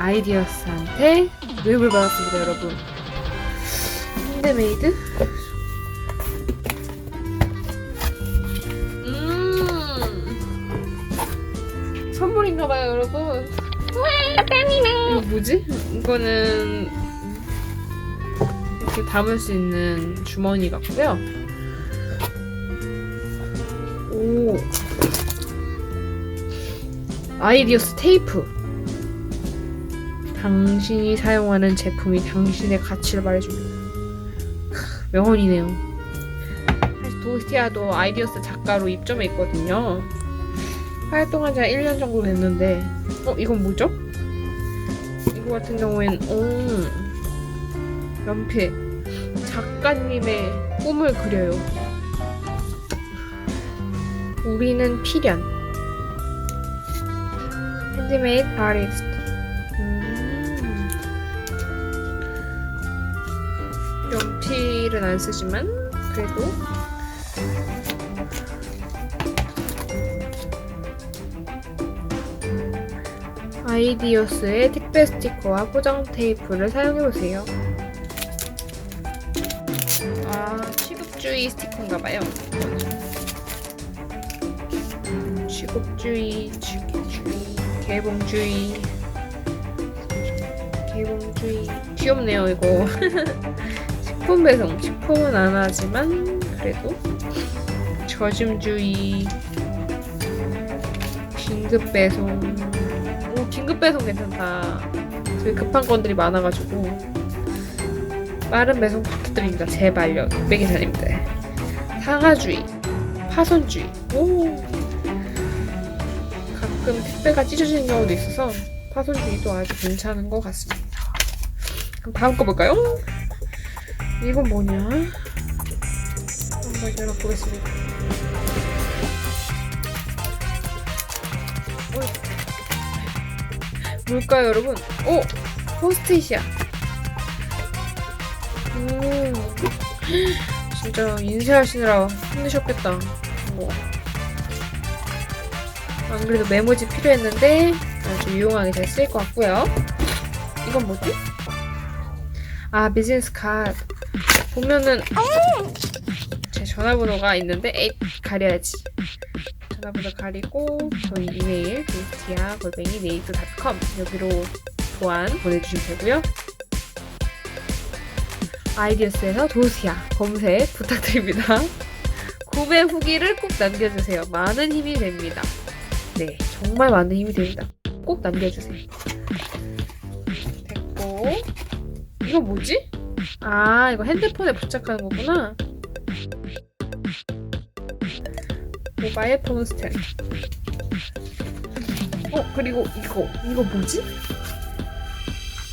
아이디어스한테 교육을 받았습니다, 여러분. 핸드메이드? 음. 선물인가봐요, 여러분. 이거 뭐지? 이거는 이렇게 담을 수 있는 주머니 같고요. 오. 아이디어스 테이프. 당신이 사용하는 제품이 당신의 가치를 말해줍니다. 크, 명언이네요. 사실 도스티아도 아이디어스 작가로 입점해 있거든요. 활동한 지한 1년 정도 됐는데, 어, 이건 뭐죠? 이거 같은 경우엔, 오, 연필. 작가님의 꿈을 그려요. 우리는 필연. 핸드메이드 아리스트. 연필은 안 쓰지만 그래도 아이디어스의 택배 스티커와 포장 테이프를 사용해보세요. 아, 취급주의 스티커인가봐요. 취급주의, 취급주의, 개봉주의, 개봉주의. 귀엽네요, 이거. 식품 배송. 식품은 안 하지만, 그래도. 저짐주의, 긴급 배송. 오, 긴급 배송 괜찮다. 저희 급한 건들이 많아가지고. 빠른 배송 부탁드립니다. 제발요. 백기사님들. 상하주의, 파손주의. 오. 가끔 택배가 찢어지는 경우도 있어서 파손주의도 아주 괜찮은 것 같습니다. 그럼 다음 거 볼까요? 이건 뭐냐? 한번 열어보겠습니다. 뭘까요, 여러분? 오! 포스트잇이야. 오. 진짜 인쇄하시느라 힘드셨겠다. 뭐. 안 그래도 메모지 필요했는데 아주 유용하게 잘 쓰일 것 같고요. 이건 뭐지? 아 비즈니스 카드 보면은 제 전화번호가 있는데 에잇 가려야지. 전화번호 가리고 저희 이메일 비스티아 골뱅이 네이트닷컴 여기로 교환 보내주시면 되고요. 아이디어스에서 도시아 검색 부탁드립니다. 구매 후기를 꼭 남겨주세요. 많은 힘이 됩니다. 네, 정말 많은 힘이 됩니다. 꼭 남겨주세요. 됐고, 이거 뭐지? 아, 이거 핸드폰에 부착하는 거구나. 모바일 폰 스탠드. 어, 그리고 이거, 이거 뭐지?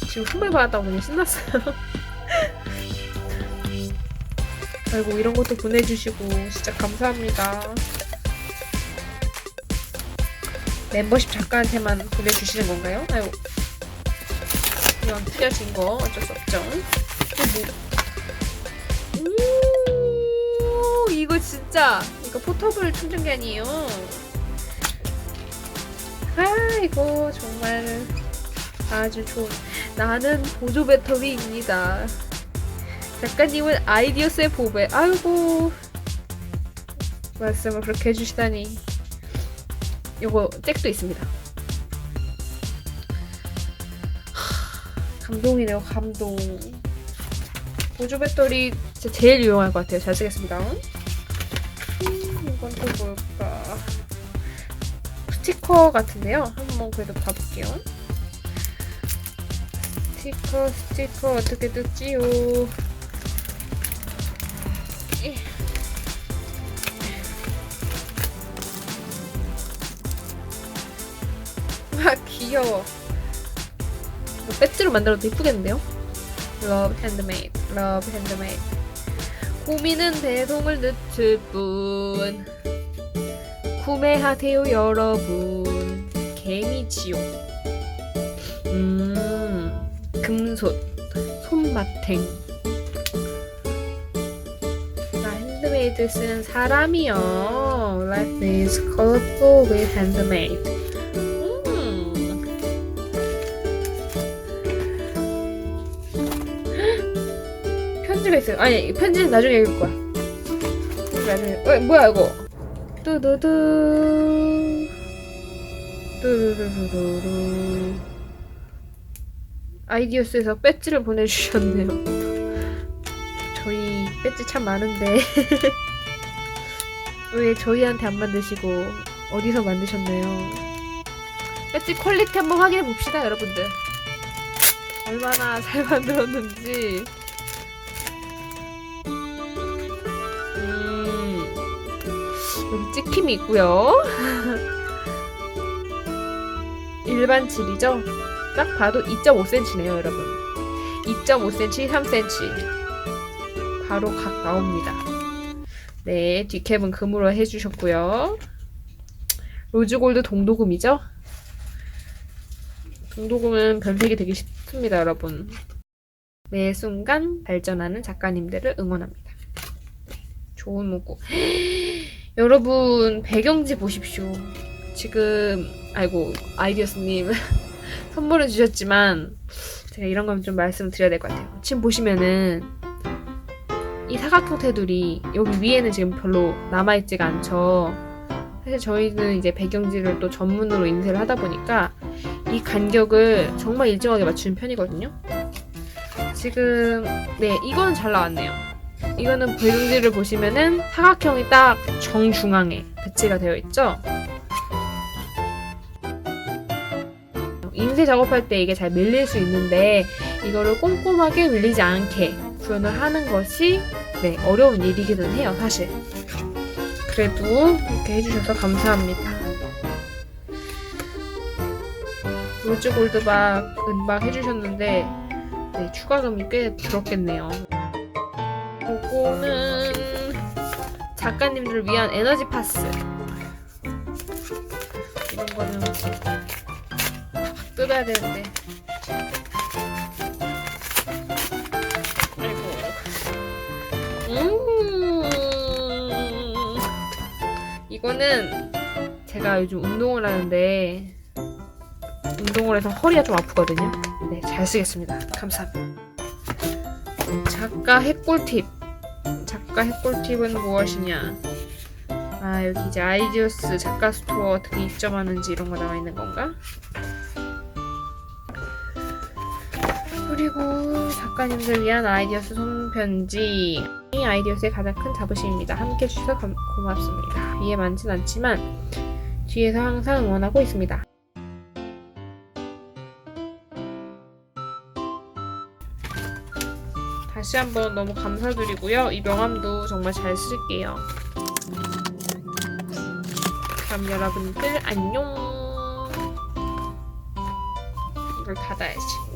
지금 선물 받았다고 너무 신났어요. 아이고, 이런 것도 보내주시고, 진짜 감사합니다. 멤버십 작가한테만 보내주시는 건가요? 아유 이건 틀려진 거 어쩔 수 없죠. 이거 진짜 이거 포터블 충전기 아니에요. 아이고 정말 아주 좋은 나는 보조 배터리입니다. 작가님은 아이디어스의 보배. 아이고 말씀을 그렇게 해주시다니. 요거 잭도 있습니다. 하, 감동이네요, 감동. 보조 배터리 진짜 제일 유용할 것 같아요. 잘 쓰겠습니다. 음, 이건 또 뭘까? 스티커 같은데요. 한번 그래도 봐볼게요. 스티커, 스티커 어떻게 뜯지요? 예. 아 귀여워 이거 배지로 만들어도 이쁘겠는데요? Love handmade, love handmade 고민은 배송을 늦출 뿐 구매하세요 여러분 개미지옥 음 금손 손마탱 나 핸드메이드 쓰는 사람이요 Life is colorful with handmade 있어요. 아니 이 편지는 나중에 읽을 거야. 나중에. 어, 뭐야 이거? 뚜두두. 뚜루루루루. 아이디어스에서 배지를 보내주셨네요. 저희 배지 참 많은데 왜 저희한테 안 만드시고 어디서 만드셨나요? 배지 퀄리티 한번 확인해 봅시다, 여러분들. 얼마나 잘 만들었는지. 찍힘이 있고요. 일반 질이죠? 딱 봐도 2.5cm네요, 여러분. 2.5cm, 3cm. 바로 각 나옵니다. 네, 뒷캡은 금으로 해주셨고요. 로즈골드 동도금이죠? 동도금은 변색이 되기 쉽습니다, 여러분. 매 순간 발전하는 작가님들을 응원합니다. 좋은 문구. 여러분, 배경지 보십시오. 지금, 아이고, 아이디어스님 선물을 주셨지만, 제가 이런 건 좀 말씀드려야 될 것 같아요. 지금 보시면은, 이 사각형 테두리, 여기 위에는 지금 별로 남아있지가 않죠. 사실 저희는 이제 배경지를 또 전문으로 인쇄를 하다 보니까 이 간격을 정말 일정하게 맞추는 편이거든요. 지금 네 이거는 잘 나왔네요. 이거는 배경지를 보시면은 사각형이 딱 정중앙에 배치가 되어 있죠. 인쇄 작업할 때 이게 잘 밀릴 수 있는데 이거를 꼼꼼하게 밀리지 않게 구현을 하는 것이 네 어려운 일이기는 해요 사실. 그래도 이렇게 해주셔서 감사합니다. 로즈 골드박, 은박 해주셨는데 네, 추가금이 꽤 들었겠네요. 요거는 작가님들을 위한 에너지 파스. 이런 거는 뜯어야 되는데. 아이고. 음. 이거는 제가 요즘 운동을 하는데 운동을 해서 허리가 좀 아프거든요. 네, 잘 쓰겠습니다. 감사합니다. 작가 핵꿀팁. 작가 핵꿀팁은 무엇이냐? 아, 여기 이제 아이디어스 작가 스토어 어떻게 입점하는지 이런 거 나와 있는 건가? 그리고 작가님들 위한 아이디어스 손편지. 이 아이디어스의 가장 큰 자부심입니다. 함께 해주셔서 감- 고맙습니다. 이해 많진 않지만 뒤에서 항상 응원하고 있습니다. 다시 한번 너무 감사드리고요. 이 명함도 정말 잘 쓸게요. 그럼 여러분들 안녕. 이걸 닫아야지.